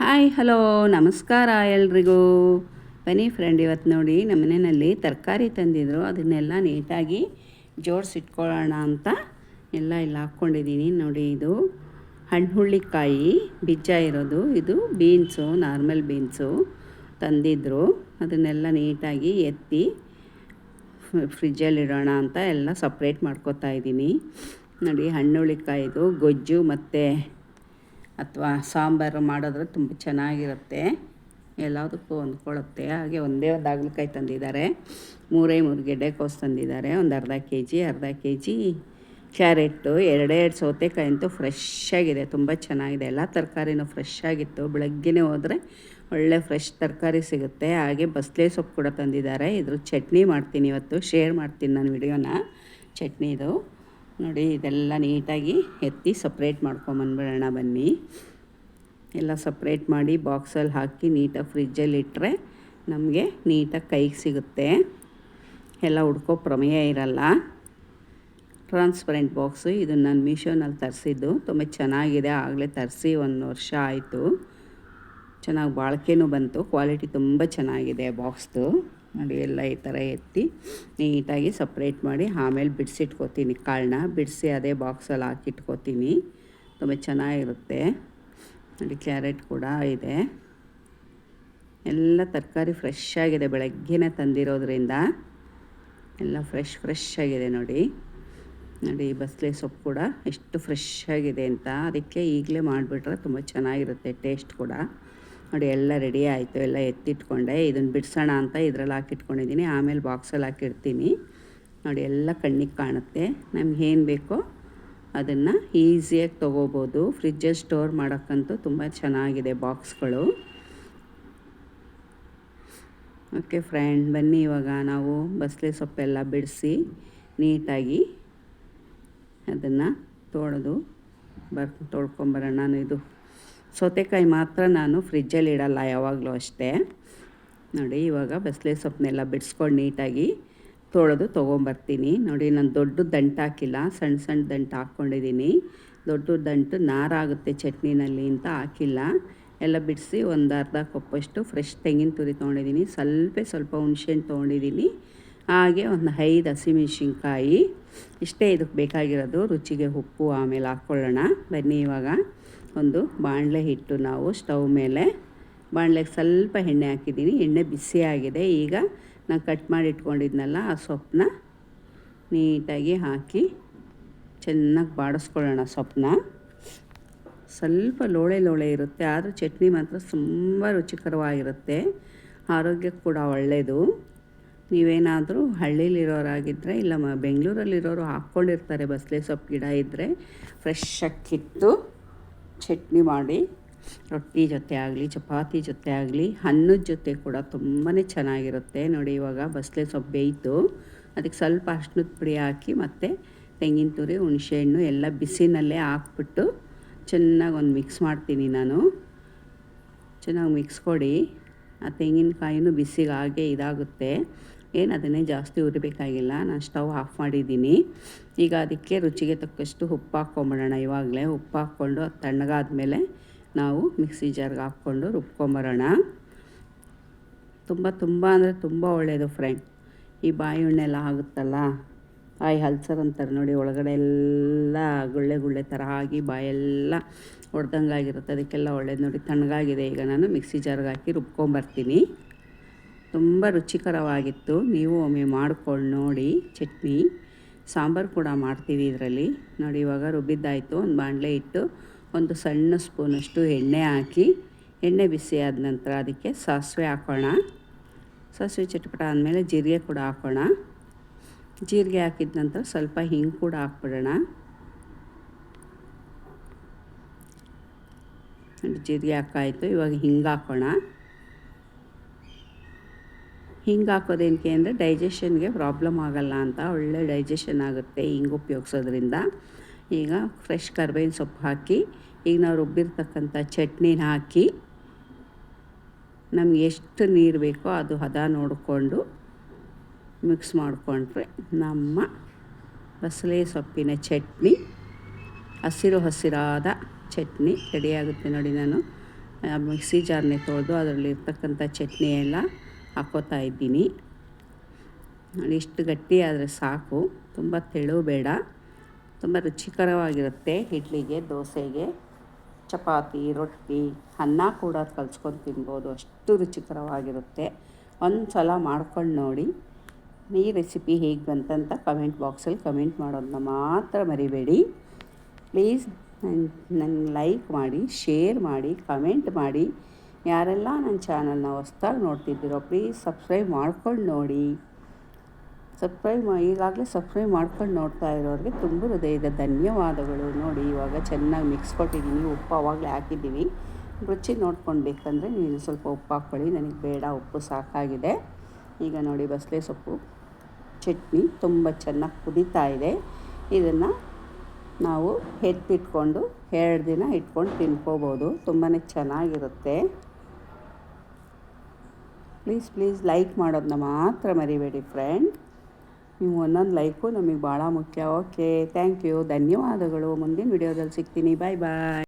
Hi, hello, ನಮಸ್ಕಾರ ಎಲ್ರಿಗೂ. ಬನ್ನಿ ಫ್ರೆಂಡ್ ಇವತ್ತು ನೋಡಿ ನಮ್ಮ ಮನೆಯಲ್ಲಿ ತರಕಾರಿ ತಂದಿದ್ರು. ಅದನ್ನೆಲ್ಲ ನೀಟಾಗಿ ಜೋಡಿಸಿಟ್ಕೊಳ್ಳೋಣ ಅಂತ ಎಲ್ಲ ಇಲ್ಲಿ ಹಾಕ್ಕೊಂಡಿದ್ದೀನಿ. ನೋಡಿ ಇದು ಹಣ್ಣು ಹುಳ್ಳಿಕಾಯಿ ಬೀಜ ಇರೋದು. ಇದು ಬೀನ್ಸು ನಾರ್ಮಲ್ ಬೀನ್ಸು ತಂದಿದ್ರು. ಅದನ್ನೆಲ್ಲ ನೀಟಾಗಿ ಎತ್ತಿ ಫ್ರಿಜ್ಜಲ್ಲಿಡೋಣ ಅಂತ ಎಲ್ಲ ಸಪ್ರೇಟ್ ಮಾಡ್ಕೋತಾ ಇದ್ದೀನಿ. ನೋಡಿ ಹಣ್ಣುಳ್ಳಿಕಾಯಿದು ಗೊಜ್ಜು ಮತ್ತು ಅಥವಾ ಸಾಂಬಾರು ಮಾಡಿದ್ರೆ ತುಂಬ ಚೆನ್ನಾಗಿರುತ್ತೆ. ಎಲ್ಲದಕ್ಕೂ ಹೊಂದ್ಕೊಳ್ಳುತ್ತೆ. ಹಾಗೆ ಒಂದೇ ಒಂದು ಹಾಗಲಕಾಯಿ ತಂದಿದ್ದಾರೆ. ಮೂರೇ ಮೂರು ಗೆಡ್ಡೆಕೋಸು ತಂದಿದ್ದಾರೆ. ಒಂದು ಅರ್ಧ ಕೆ ಜಿ ಅರ್ಧ ಕೆ ಜಿ ಕ್ಯಾರೆಟ್ಟು ಎರಡೇ ಎರಡು ಸೌತೆಕಾಯಿ ಅಂತೂ ಫ್ರೆಶ್ ಆಗಿದೆ ತುಂಬ ಚೆನ್ನಾಗಿದೆ. ಎಲ್ಲ ತರಕಾರಿನೂ ಫ್ರೆಶ್ ಆಗಿತ್ತು ಹೋದರೆ ಒಳ್ಳೆ ಫ್ರೆಶ್ ತರಕಾರಿ ಸಿಗುತ್ತೆ. ಹಾಗೆ ಬಸಳೆ ಸೊಪ್ಪು ಕೂಡ ತಂದಿದ್ದಾರೆ. ಇದ್ರ ಚಟ್ನಿ ಮಾಡ್ತೀನಿ ಇವತ್ತು. ಶೇರ್ ಮಾಡ್ತೀನಿ ನಾನು ವಿಡಿಯೋನ. ಚಟ್ನಿದು. ನೋಡಿ, ಇದೆಲ್ಲ ನೀಟಾಗಿ ಎತ್ತಿ ಸಪ್ರೇಟ್ ಮಾಡ್ಕೊಂಬಂದ್ಬಿಡೋಣ ಬನ್ನಿ. ಎಲ್ಲ ಸಪ್ರೇಟ್ ಮಾಡಿ ಬಾಕ್ಸಲ್ಲಿ ಹಾಕಿ ನೀಟಾಗಿ ಫ್ರಿಜ್ಜಲ್ಲಿ ಇಟ್ಟರೆ ನಮಗೆ ನೀಟಾಗಿ ಕೈಗೆ ಸಿಗುತ್ತೆ. ಎಲ್ಲ ಹುಡ್ಕೋ ಪ್ರಮೇಯ ಇರಲ್ಲ. ಟ್ರಾನ್ಸ್ಪರೆಂಟ್ ಬಾಕ್ಸು ಇದನ್ನು ನಾನು ಮೀಶೋನಲ್ಲಿ ತರಿಸಿದ್ದು. ತುಂಬ ಚೆನ್ನಾಗಿದೆ, ಆಗಲೇ ತರಿಸಿ ಒಂದು ವರ್ಷ ಆಯಿತು. ಚೆನ್ನಾಗಿ ಬಾಳಿಕೆನೂ ಬಂತು ಕ್ವಾಲಿಟಿ ತುಂಬ ಚೆನ್ನಾಗಿದೆ ಬಾಕ್ಸ್ದು ನೋಡಿ ಎಲ್ಲ ಈ ಥರ ಎತ್ತಿ ನೀಟಾಗಿ ಸಪ್ರೇಟ್ ಮಾಡಿ ಆಮೇಲೆ ಬಿಡಿಸಿಟ್ಕೋತೀನಿ ಕಾಳನ್ನ. ಬಿಡಿಸಿ ಅದೇ ಬಾಕ್ಸಲ್ಲಿ ಹಾಕಿಟ್ಕೋತೀನಿ. ತುಂಬ ಚೆನ್ನಾಗಿರುತ್ತೆ. ನೋಡಿ ಕ್ಯಾರೆಟ್ ಕೂಡ ಇದೆ. ಎಲ್ಲ ತರಕಾರಿ ಫ್ರೆಶ್ ಆಗಿದೆ ಬೆಳಗ್ಗೆನೇ ತಂದಿರೋದ್ರಿಂದ. ಎಲ್ಲ ಫ್ರೆಶ್ ಫ್ರೆಶ್ ಆಗಿದೆ ನೋಡಿ. ನೋಡಿ ಬಸಳೆ ಸೊಪ್ಪು ಕೂಡ ಎಷ್ಟು ಫ್ರೆಶ್ ಆಗಿದೆ ಅಂತ. ಅದಕ್ಕೆ ಈಗಲೇ ಮಾಡಿಬಿಟ್ರೆ ತುಂಬ ಚೆನ್ನಾಗಿರುತ್ತೆ ಟೇಸ್ಟ್ ಕೂಡ. ನೋಡಿ, ಎಲ್ಲ ರೆಡಿ ಆಯಿತು. ಎಲ್ಲ ಎತ್ತಿಟ್ಕೊಂಡೆ. ಇದನ್ನು ಬಿಡಿಸೋಣ ಅಂತ ಇದ್ರಲ್ಲಿ ಹಾಕಿಟ್ಕೊಂಡಿದ್ದೀನಿ. ಆಮೇಲೆ ಬಾಕ್ಸಲ್ಲಿ ಹಾಕಿರ್ತೀನಿ. ನೋಡಿ, ಎಲ್ಲ ಕಣ್ಣಿಗೆ ಕಾಣುತ್ತೆ. ನಮ್ಗೆ ಏನು ಬೇಕೋ ಅದನ್ನು ಈಸಿಯಾಗಿ ತೊಗೋಬೋದು. ಫ್ರಿಜ್ಜಲ್ಲಿ ಸ್ಟೋರ್ ಮಾಡೋಕ್ಕಂತೂ ತುಂಬ ಚೆನ್ನಾಗಿದೆ ಬಾಕ್ಸ್ಗಳು ಓಕೆ ಫ್ರೆಂಡ್ ಬನ್ನಿ ಇವಾಗ. ನಾವು ಬಸಳೆ ಸೊಪ್ಪೆಲ್ಲ ಬಿಡಿಸಿ ನೀಟಾಗಿ ಅದನ್ನು ತೊಳೆದು ಬರ್, ತೊಳ್ಕೊಂಬರೋಣ. ನಾನು ಇದು ಸೌತೆಕಾಯಿ ಮಾತ್ರ ನಾನು ಫ್ರಿಜ್ಜಲ್ಲಿ ಇಡಲ್ಲ ಯಾವಾಗಲೂ ಅಷ್ಟೇ. ನೋಡಿ, ಇವಾಗ ಬಸಳೆ ಸೊಪ್ಪನ್ನೆಲ್ಲ ಬಿಡಿಸ್ಕೊಂಡು ನೀಟಾಗಿ ತೊಳೆದು ತೊಗೊಂಬರ್ತೀನಿ. ನೋಡಿ, ನಾನು ದೊಡ್ಡ ದಂಟು ಹಾಕಿಲ್ಲ ಸಣ್ಣ ಸಣ್ಣ ದಂಟು ಹಾಕ್ಕೊಂಡಿದ್ದೀನಿ. ದೊಡ್ಡ ದಂಟು ನಾರಾಗುತ್ತೆ ಚಟ್ನಿನಲ್ಲಿ ಅಂತ ಹಾಕಿಲ್ಲ. ಎಲ್ಲ ಬಿಡಿಸಿ ಒಂದು ಅರ್ಧ ಕಪ್ಪಷ್ಟು ಫ್ರೆಶ್ ತೆಂಗಿನ ತುರಿ ತೊಗೊಂಡಿದ್ದೀನಿ. ಸ್ವಲ್ಪ ಸ್ವಲ್ಪ ಹುಣ್ಸೆಹಣ್ಣು ತೊಗೊಂಡಿದ್ದೀನಿ. ಹಾಗೆ ಒಂದು ಐದು ಹಸಿಮೆಣ್ಸಿನ್ಕಾಯಿ. ಇಷ್ಟೇ ಇದಕ್ಕೆ ಬೇಕಾಗಿರೋದು ರುಚಿಗೆ ಉಪ್ಪು ಆಮೇಲೆ ಹಾಕ್ಕೊಳ್ಳೋಣ. ಬನ್ನಿ ಇವಾಗ. ಒಂದು ಬಾಣಲೆ ಹಿಟ್ಟು ನಾವು ಸ್ಟವ್ ಮೇಲೆ. ಬಾಣಲೆಗೆ ಸ್ವಲ್ಪ ಎಣ್ಣೆ ಹಾಕಿದ್ದೀನಿ. ಎಣ್ಣೆ ಬಿಸಿ ಆಗಿದೆ. ಈಗ ನಾನು ಕಟ್ ಮಾಡಿ ಇಟ್ಕೊಂಡಿದ್ನಲ್ಲ ಆ ಸೊಪ್ಪನ್ನ ನೀಟಾಗಿ ಹಾಕಿ ಚೆನ್ನಾಗಿ ಬಾಡಿಸ್ಕೊಳ್ಳೋಣ ಸೊಪ್ಪನ್ನ. ಸ್ವಲ್ಪ ಲೋಳೆ ಲೋಳೆ ಇರುತ್ತೆ. ಆದರೂ ಚಟ್ನಿ ಮಾತ್ರ ತುಂಬ ರುಚಿಕರವಾಗಿರುತ್ತೆ. ಆರೋಗ್ಯಕ್ಕೆ ಕೂಡ ಒಳ್ಳೆಯದು ನೀವೇನಾದರೂ ಹಳ್ಳಿಲಿರೋರಾಗಿದ್ದರೆ ಇಲ್ಲ ಮ ಬೆಂಗಳೂರಲ್ಲಿರೋರು ಹಾಕ್ಕೊಂಡಿರ್ತಾರೆ. ಬಸಳೆ ಸೊಪ್ಪು ಗಿಡ ಇದ್ದರೆ ಫ್ರೆಶ್ ಕಿತ್ತು. ಚಟ್ನಿ ಮಾಡಿ. ರೊಟ್ಟಿ ಜೊತೆ ಆಗಲಿ, ಚಪಾತಿ ಜೊತೆ ಆಗಲಿ, ಹಣ್ಣದ ಜೊತೆ ಕೂಡ ತುಂಬಾ ಚೆನ್ನಾಗಿರುತ್ತೆ. ನೋಡಿ ಇವಾಗ ಬಸಳೆ ಸೊಪ್ಪು ಬೇಯಿತು ಅದಕ್ಕೆ ಸ್ವಲ್ಪ ಅರ್ಶಿನದ ಪುಡಿ ಹಾಕಿ ಮತ್ತು ತೆಂಗಿನ ತುರಿ ಹುಣಸೆಹಣ್ಣು ಎಲ್ಲ ಬಿಸಿನಲ್ಲೇ ಹಾಕ್ಬಿಟ್ಟು ಚೆನ್ನಾಗಿ ಒಂದು ಮಿಕ್ಸ್ ಮಾಡ್ತೀನಿ ನಾನು. ಚೆನ್ನಾಗಿ ಮಿಕ್ಸ್ ಕೊಡಿ. ಆ ತೆಂಗಿನಕಾಯಿನೂ ಬಿಸಿಗೆ ಇದಾಗುತ್ತೆ. ಏನು ಅದನ್ನೇ ಜಾಸ್ತಿ ಉರಿಬೇಕಾಗಿಲ್ಲ ನಾನು ಸ್ಟವ್ ಆಫ್ ಮಾಡಿದ್ದೀನಿ. ಈಗ ಅದಕ್ಕೆ ರುಚಿಗೆ ತಕ್ಕಷ್ಟು ಉಪ್ಪು ಹಾಕ್ಕೊಂಬಿಡೋಣ. ಇವಾಗಲೇ ಉಪ್ಪು ಹಾಕ್ಕೊಂಡು ಅದು ತಣ್ಣಗಾದ್ಮೇಲೆ ನಾವು ಮಿಕ್ಸಿ ಜಾರ್ಗೆ ಹಾಕ್ಕೊಂಡು ರುಬ್ಕೊಂಬರೋಣ. ತುಂಬ ತುಂಬ ಅಂದರೆ ತುಂಬ ಒಳ್ಳೆಯದು ಫ್ರೆಂಡ್. ಈ ಬಾಯಿ ಎಣ್ಣೆಲ್ಲ ಆಗುತ್ತಲ್ಲ? ಬಾಯಿ ಹಲ್ಸರ್ ಅಂತಾರೆ ನೋಡಿ, ಒಳಗಡೆ ಎಲ್ಲ ಗುಳ್ಳೆ ಗುಳ್ಳೆ ಥರ ಆಗಿ ಬಾಯೆಲ್ಲ ಹೊಡೆದಂಗಾಗಿರುತ್ತೆ ಅದಕ್ಕೆಲ್ಲ ಒಳ್ಳೇದು ನೋಡಿ, ತಣ್ಣಗಾಗಿದೆ. ಈಗ ನಾನು ಮಿಕ್ಸಿ ಜಾರ್ಗೆ ಹಾಕಿ ರುಬ್ಕೊಂಬರ್ತೀನಿ. ತುಂಬ ರುಚಿಕರವಾಗಿತ್ತು. ನೀವು ಒಮ್ಮೆ ಮಾಡ್ಕೊಂಡು ನೋಡಿ, ಚಟ್ನಿ. ಸಾಂಬಾರು ಕೂಡ ಮಾಡ್ತೀವಿ ಇದರಲ್ಲಿ. ನೋಡಿ, ಇವಾಗ ರುಬ್ಬಿದ್ದಾಯಿತು. ಒಂದು ಬಾಣಲೆ ಇಟ್ಟು ಒಂದು ಸಣ್ಣ ಸ್ಪೂನಷ್ಟು ಎಣ್ಣೆ ಹಾಕಿ, ಎಣ್ಣೆ ಬಿಸಿ ಆದ ನಂತರ ಅದಕ್ಕೆ ಸಾಸಿವೆ ಹಾಕೋಣ. ಸಾಸಿವೆ ಚಟ್ಪಟ ಆದಮೇಲೆ ಜೀರಿಗೆ ಕೂಡ ಹಾಕೋಣ. ಜೀರಿಗೆ ಹಾಕಿದ ನಂತರ ಸ್ವಲ್ಪ ಹಿಂಗೆ ಕೂಡ ಹಾಕ್ಬಿಡೋಣ. ಜೀರಿಗೆ ಹಾಕಾಯಿತು. ಇವಾಗ ಹಿಂಗೆ ಹಾಕೋಣ. ಹಿಂಗೆ ಹಾಕೋದೇನಕ್ಕೆ ಅಂದರೆ ಡೈಜೆಷನ್ಗೆ ಪ್ರಾಬ್ಲಮ್ ಆಗಲ್ಲ ಅಂತ ಒಳ್ಳೆ ಡೈಜೆಷನ್ ಆಗುತ್ತೆ ಹಿಂಗೆ ಉಪಯೋಗಿಸೋದ್ರಿಂದ. ಈಗ ಫ್ರೆಶ್ ಕರ್ಬೇವಿನ ಸೊಪ್ಪು ಹಾಕಿ, ಈಗ ನಾವು ರುಬ್ಬಿರ್ತಕ್ಕಂಥ ಚಟ್ನಿನ ಹಾಕಿ, ನಮ್ಗೆ ಎಷ್ಟು ನೀರು ಬೇಕೋ ಅದು ಹದ ನೋಡಿಕೊಂಡು ಮಿಕ್ಸ್ ಮಾಡಿಕೊಂಡ್ರೆ ನಮ್ಮ ಬಸಳೆ ಸೊಪ್ಪಿನ ಚಟ್ನಿ, ಹಸಿರು ಹಸಿರಾದ ಚಟ್ನಿ ರೆಡಿಯಾಗುತ್ತೆ ನೋಡಿ ನಾನು. ಮಿಕ್ಸಿ ಜಾರ್ನೇ ತೊಳೆದು ಅದರಲ್ಲಿರ್ತಕ್ಕಂಥ ಚಟ್ನಿ ಎಲ್ಲ ಹಾಕೋತಾ ಇದ್ದೀನಿ. ಇಷ್ಟು ಗಟ್ಟಿ ಆದರೆ ಸಾಕು. ತುಂಬ ತೆಳು ಬೇಡ. ತುಂಬ ರುಚಿಕರವಾಗಿರುತ್ತೆ ಇಡ್ಲಿಗೆ, ದೋಸೆಗೆ. ಚಪಾತಿ, ರೊಟ್ಟಿ, ಅನ್ನ ಕೂಡ ಕಲ್ಸ್ಕೊಂಡು ತಿನ್ಬೋದು. ಅಷ್ಟು ರುಚಿಕರವಾಗಿರುತ್ತೆ. ಒಂದು ಸಲ ಮಾಡ್ಕೊಂಡು ನೋಡಿ. ಈ ರೆಸಿಪಿ ಹೇಗೆ ಬಂತಂತ ಕಮೆಂಟ್ ಬಾಕ್ಸಲ್ಲಿ ಕಮೆಂಟ್ ಮಾಡೋದನ್ನ ಮಾತ್ರ ಮರಿಬೇಡಿ. ಪ್ಲೀಸ್ ನನ್ನ ಲೈಕ್ ಮಾಡಿ, ಶೇರ್ ಮಾಡಿ, ಕಮೆಂಟ್ ಮಾಡಿ. ಯಾರೆಲ್ಲ ನನ್ನ ಚಾನಲ್ನ ಹೊಸ್ದಾಗಿ ನೋಡ್ತಿದ್ದೀರೋ ಪ್ಲೀಸ್ ಸಬ್ಸ್ಕ್ರೈಬ್ ಮಾಡ್ಕೊಂಡು ನೋಡಿ. ಸಬ್ಸ್ಕ್ರೈಬ್ ಈಗಾಗಲೇ ಸಬ್ಸ್ಕ್ರೈಬ್ ಮಾಡ್ಕೊಂಡು ನೋಡ್ತಾ ಇರೋರಿಗೆ ತುಂಬ ಹೃದಯದ ಧನ್ಯವಾದಗಳು. ನೋಡಿ, ಇವಾಗ ಚೆನ್ನಾಗಿ ಮಿಕ್ಸ್ ಕೊಟ್ಟಿದ್ದೀನಿ. ಉಪ್ಪು ಅವಾಗಲೇ ಹಾಕಿದ್ದೀವಿ. ರುಚಿ ನೋಡ್ಕೊಂಡು ಬೇಕಂದರೆ ನೀವು ಸ್ವಲ್ಪ ಉಪ್ಪು ಹಾಕ್ಕೊಳ್ಳಿ. ನನಗೆ ಬೇಡ, ಉಪ್ಪು ಸಾಕಾಗಿದೆ. ಈಗ ನೋಡಿ ಬಸಳೆ ಸೊಪ್ಪು, ಚಟ್ನಿ ತುಂಬ ಚೆನ್ನಾಗಿ ಕುದೀತಾ ಇದೆ. ಇದನ್ನು ನಾವು ಎತ್ತಿಟ್ಕೊಂಡು ಎರಡು ದಿನ ಇಟ್ಕೊಂಡು ತಿನ್ಕೋಬೋದು. ತುಂಬಾ ಚೆನ್ನಾಗಿರುತ್ತೆ. ಪ್ಲೀಸ್ ಪ್ಲೀಸ್ ಲೈಕ್ ಮಾಡೋದನ್ನ ಮಾತ್ರ ಮರಿಬೇಡಿ ಫ್ರೆಂಡ್ ನೀವು ಒಂದೊಂದು ಲೈಕು ನಮಗೆ ಭಾಳ ಮುಖ್ಯ. ಓಕೆ ಥ್ಯಾಂಕ್ ಯು ಧನ್ಯವಾದಗಳು. ಮುಂದಿನ ವಿಡಿಯೋದಲ್ಲಿ ಸಿಗ್ತೀನಿ. ಬಾಯ್ ಬಾಯ್